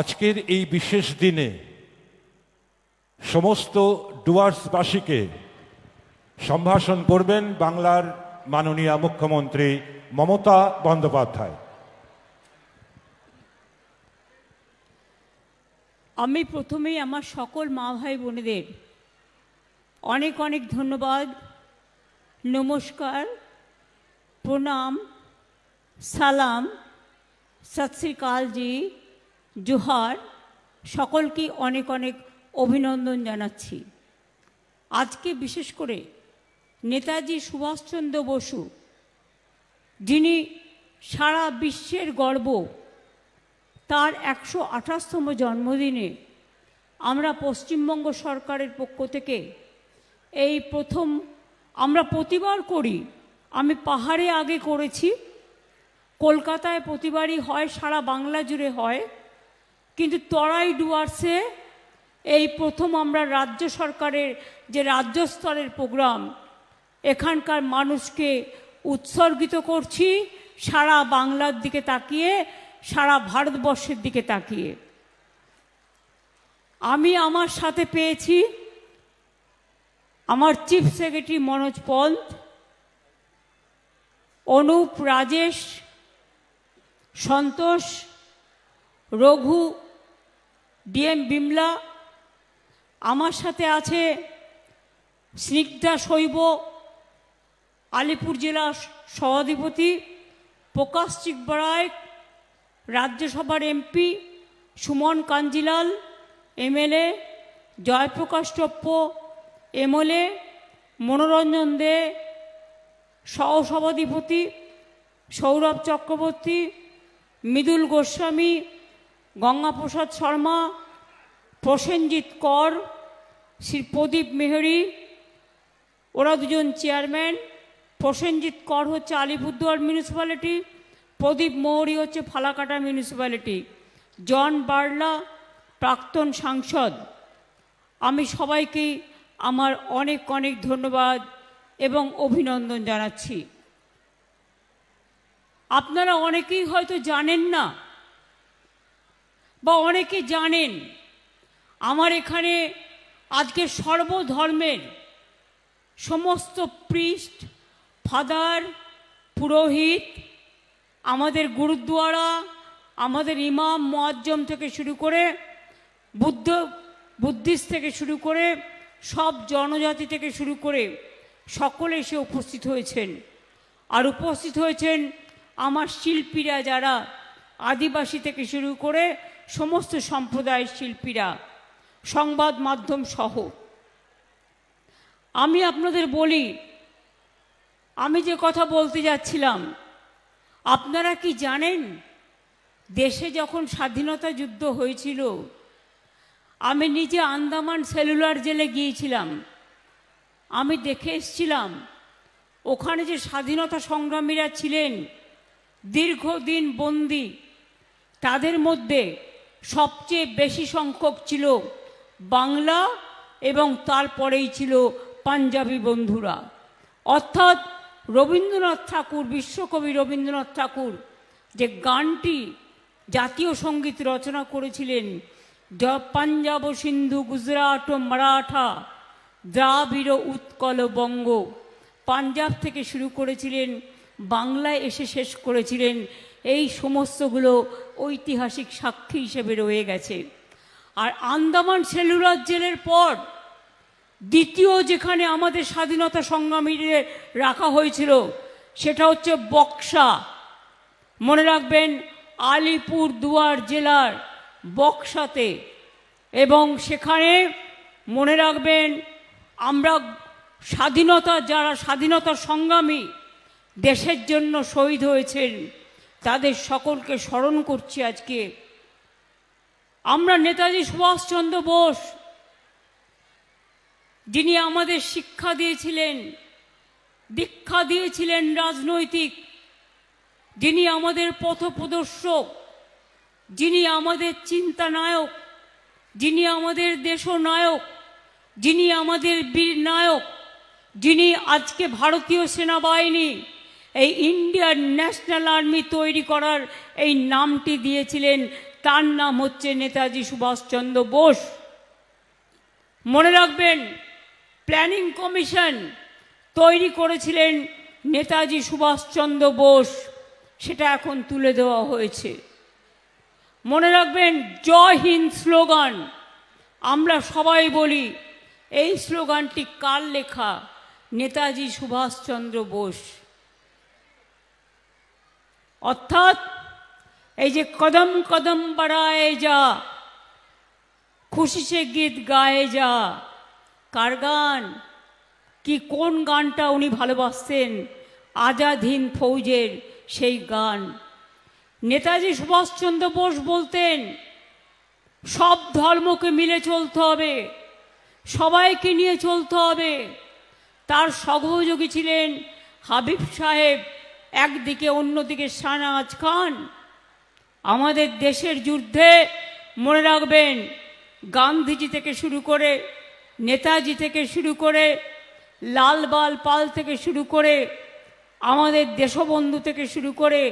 আজকের এই বিশেষ দিনে সমস্ত ডুয়ার্সবাসীকে সম্ভাষণ করবেন বাংলার মাননীয় মুখ্যমন্ত্রী মমতা বন্দ্যোপাধ্যায়। আমি প্রথমেই আমার সকল মা ভাই বোনেদের অনেক অনেক ধন্যবাদ, নমস্কার, প্রণাম, সালাম সত শ্রীকাল জি জোহার, সকলকে অনেক অনেক অভিনন্দন জানাচ্ছি। আজকে বিশেষ করে নেতাজি সুভাষচন্দ্র বসু, যিনি সারা বিশ্বের গর্ব, তার একশো আঠাশতম জন্মদিনে আমরা পশ্চিমবঙ্গ সরকারের পক্ষ থেকে এই প্রথম আমরা প্রতিবার করি, আমি পাহাড়ে আগে করেছি, কলকাতায় প্রতিবারই হয়, সারা বাংলা জুড়ে হয়। কিন্তু তরাই ডুয়ার্সে এই প্রথম আমরা রাজ্য সরকারের যে রাজ্য স্তরের প্রোগ্রাম, এখানকার মানুষকে উৎসর্গিত করছি, সারা বাংলার দিকে তাকিয়ে, সারা ভারতবর্ষের দিকে তাকিয়ে। আমি আমার সাথে পেয়েছি আমার chief secretary Manoj Pant Anup Rajesh, Santosh, Raghu DM Bimla, আমার সাথে আছে স্নিগ্ধা শৈব, আলিপুর জেলা সভাধিপতি প্রকাশ চিকবরায় রাজ্যসভার MP Suman Kanjilal, MLA Joyprakash Toppo MLA Manoranjan Dey, সহসভাধিপতি Sourav Chakraborty, Mridul Goswami Gangaprasad Sharma, Prosenjit Kar, Shri প্রদীপ মেহরি, ওরা দুজন চেয়ারম্যান, প্রসেনজিৎ কর হচ্ছে আলিপুরদুয়ার মিউনিসিপ্যালিটি, প্রদীপ মৌরি হচ্ছে ফালাকাটা মিউনিসিপ্যালিটি। জন বার্লা, প্রাক্তন সাংসদ। আমি সবাইকে আমার অনেক অনেক ধন্যবাদ এবং অভিনন্দন জানাচ্ছি। আপনারা অনেকেই হয়তো জানেন না বা অনেকে জানেন, আমার এখানে আজকে সর্বধর্মের সমস্ত পৃষ্ঠ ফাদার পুরোহিত, আমাদের গুরুদ্বারা, আমাদের ইমাম, মোয়াজ্জম থেকে শুরু করে বুদ্ধ, বুদ্ধিস্ট থেকে শুরু করে সব জনজাতি থেকে শুরু করে সকলে এসে উপস্থিত হয়েছেন। আর উপস্থিত হয়েছেন আমার শিল্পীরা যারা আদিবাসী থেকে শুরু করে সমস্ত সম্প্রদায়ের শিল্পীরা, সংবাদ মাধ্যম সহ। আমি আপনাদের বলি, আমি যে কথা বলতে যাচ্ছিলাম, আপনারা কি জানেন, দেশে যখন স্বাধীনতা যুদ্ধ হয়েছিল, আমি নিজে আন্দামান সেলুলার জেলে গিয়েছিলাম। আমি দেখে এসছিলাম, ওখানে যে স্বাধীনতা সংগ্রামীরা ছিলেন, দীর্ঘদিন বন্দি, তাদের মধ্যে সবচেয়ে বেশি সংখ্যক ছিল বাংলা এবং তারপরেই ছিল পাঞ্জাবি বন্ধুরা। অর্থাৎ রবীন্দ্রনাথ ঠাকুর, বিশ্বকবি রবীন্দ্রনাথ ঠাকুর যে গানটি জাতীয় সংগীত রচনা করেছিলেন পাঞ্জাব সিন্ধু, গুজরাট ও মারাঠা, দ্রাবিড় উৎকল বঙ্গ, পাঞ্জাব থেকে শুরু করেছিলেন, বাংলায় এসে শেষ করেছিলেন এই সমস্তগুলো ঐতিহাসিক সাক্ষী হিসেবে রয়ে গেছে। আর আন্দামান সেলুলার জেলের পর দ্বিতীয় যেখানে আমাদের স্বাধীনতা সংগ্রামীদের রাখা হয়েছিল, সেটা হচ্ছে বক্সা। মনে রাখবেন, আলিপুর দুয়ার জেলার বক্সাতে। এবং সেখানে মনে রাখবেন, আমরা স্বাধীনতা, যারা স্বাধীনতা সংগ্রামী, দেশের জন্য শহীদ হয়েছেন। তাদের সকলকে স্মরণ করছি আজকে। আমরা নেতাজি সুভাষচন্দ্র বোস, যিনি আমাদের শিক্ষা দিয়েছিলেন, দীক্ষা দিয়েছিলেন রাজনৈতিক, যিনি আমাদের পথপ্রদর্শক, যিনি আমাদের চিন্তানায়ক, যিনি আমাদের দেশনায়ক, যিনি আমাদের বীর নায়ক যিনি আজকে ভারতীয় সেনাবাহিনী এই ইন্ডিয়ান ন্যাশনাল আর্মি তৈরি করার এই নামটি দিয়েছিলেন, তার নাম হচ্ছে নেতাজি সুভাষচন্দ্র বোস। মনে রাখবেন প্ল্যানিং কমিশন তৈরি করেছিলেন নেতাজি সুভাষচন্দ্র বোস, সেটা এখন তুলে দেওয়া হয়েছে। মনে রাখবেন, জয় হিন্দ স্লোগান, আমরা সবাই বলি, এই স্লোগানটি কার লেখা? নেতাজি সুভাষচন্দ্র বোস। অর্থাৎ এই যে কদম কদম বাড়ায় যা, খুশি সে গীত গায়ে যা। কার গান? কি কোন গানটা উনি ভালোবাসতেন আজাদ হিন্দ ফৌজের সেই গান। নেতাজি সুভাষচন্দ্র বোস বলতেন, সব ধর্মকে মিলে চলতে হবে, সবাইকে নিয়ে চলতে হবে। তার সহযোগী ছিলেন হাবিব সাহেব। একদিকে, অন্যদিকে শাহনাজ খান। আমাদের দেশের যুদ্ধে মনে রাখবেন, গান্ধীজি থেকে শুরু করে, নেতাজি থেকে শুরু করে লালবাল পাল থেকে শুরু করে, আমাদের দেশবন্ধু থেকে শুরু করে,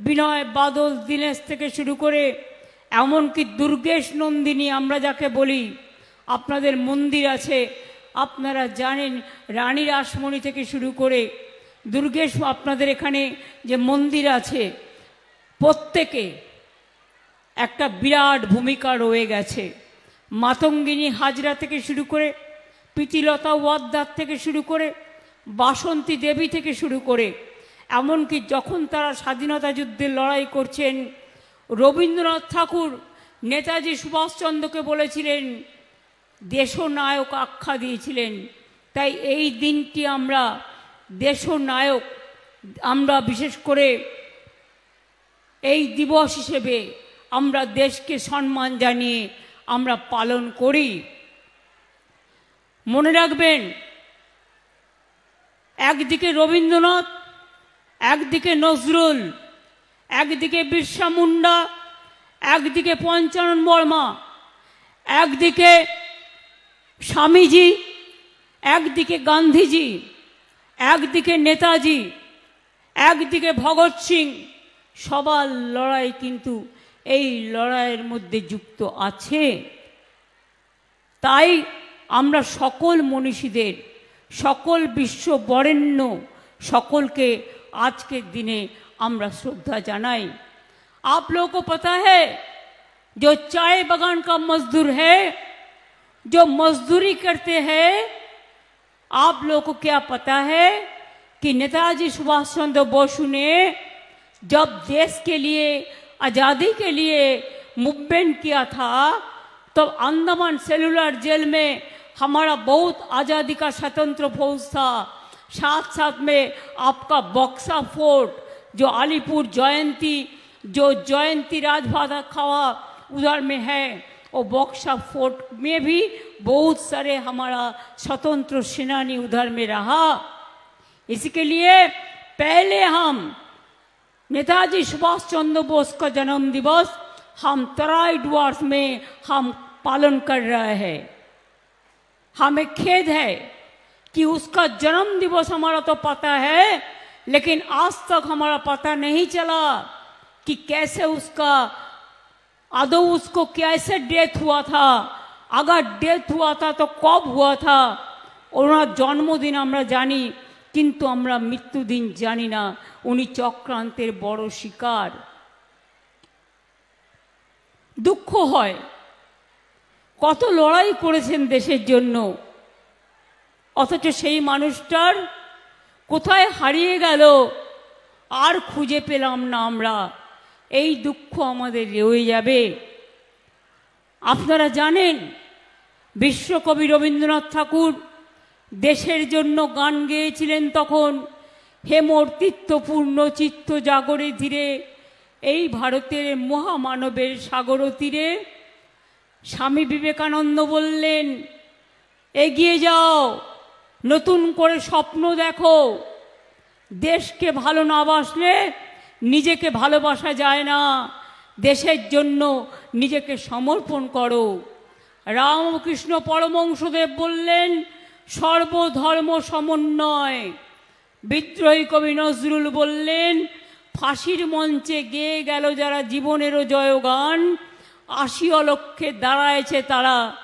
বিনয় বাদল, দীনেশ থেকে শুরু করে, এমনকি দুর্গেশ নন্দিনী আমরা যাকে বলি, আপনাদের মন্দির আছে, আপনারা জানেন রানী রাসমণি থেকে শুরু করে দুর্গেশ, আপনাদের এখানে যে মন্দির আছে, প্রত্যেকে একটা বিরাট ভূমিকা রয়ে গেছে। মাতঙ্গিনী হাজরা থেকে শুরু করে, প্রীতিলতা ওয়াদ্দার থেকে শুরু করে, বাসন্তী দেবী থেকে শুরু করে, এমনকি যখন তারা স্বাধীনতা যুদ্ধে লড়াই করছেন, রবীন্দ্রনাথ ঠাকুর নেতাজি সুভাষচন্দ্রকে বলেছিলেন, দেশনায়ক আখ্যা দিয়েছিলেন। তাই এই দিনটি আমরা দেশনায়ক আমরা বিশেষ করে এই দিবস হিসেবে আমরা দেশকে সম্মান জানিয়ে আমরা পালন করি। মনে রাখবেন, একদিকে রবীন্দ্রনাথ, একদিকে নজরুল, একদিকে বিরসা মুন্ডা, একদিকে পঞ্চানন বর্মা, একদিকে স্বামীজি, একদিকে গান্ধীজি। একদিকে নেতাজি একদিকে ভগৎ সিং সবার লড়াই কিন্তু এই লড়াইয়ের মধ্যে যুক্ত আছে তাই আমরা সকল মনীষীদের সকল বিশ্ব বরেণ্য সকলকে আজকের দিনে আমরা শ্রদ্ধা জানাই आप लोगों को पता है जो चाय बागान का मजदूर है जो मजदूरी करते हैं आप लोगों को क्या पता है कि नेताजी सुभाष चंद्र बोस ने जब देश के लिए, आज़ादी के लिए मूवमेंट किया था तो अंडमान सेलुलर जेल में हमारा बहुत आज़ादी का स्वतंत्र फौज था। साथ साथ में आपका बक्सा फोर्ट जो अलीपुर जयंती, जो जयंती राजभादा खावा, उधर में है। और बक्सा फोर्ट में भी बहुत सारे हमारा स्वतंत्र सेनानी उधर में रहा। इसके लिए पहले हम नेताजी सुभाष चंद्र बोस का जन्म दिवस हम तराई डुआर्स में हम पालन कर रहे हैं। हमें खेद है कि उसका जन्म दिवस हमारा तो पता है, लेकिन आज तक हमारा पता नहीं चला कि कैसे उसका आदौ उसको कैसे डेथ हुआ था अगर डेथ हुआ था तो कब हुआ था ওনার জন্মদিন আমরা জানি কিন্তু আমরা মৃত্যুদিন জানি না উনি চক্রান্তের বড় শিকার দুঃখ হয় কত লড়াই করেছেন দেশের জন্য অথচ সেই মানুষটার কোথায় হারিয়ে গেল আর খুঁজে পেলাম না আমরা এই দুঃখ আমাদের রয়ে যাবে। আপনারা জানেন, বিশ্বকবি রবীন্দ্রনাথ ঠাকুর দেশের জন্য গান গেয়েছিলেন তখন। হেমর্তিত্বপূর্ণ চিত্ত জাগরে ধীরে, এই ভারতের মহামানবের সাগর তীরে। স্বামী বিবেকানন্দ বললেন, এগিয়ে যাও, নতুন করে স্বপ্ন দেখো। দেশকে ভালো না বাসলে নিজেকে ভালোবাসা যায় না। দেশের জন্য নিজেকে সমর্পণ করো। রামকৃষ্ণ পরমংশদেব বললেন, সর্বধর্ম সমন্বয়। বিদ্রোহী কবি নজরুল বললেন, ফাঁসির মঞ্চে গেয়ে গেল যারা জীবনেরও জয়গান, আশি অলক্ষে দাঁড়ায়ছে তারা।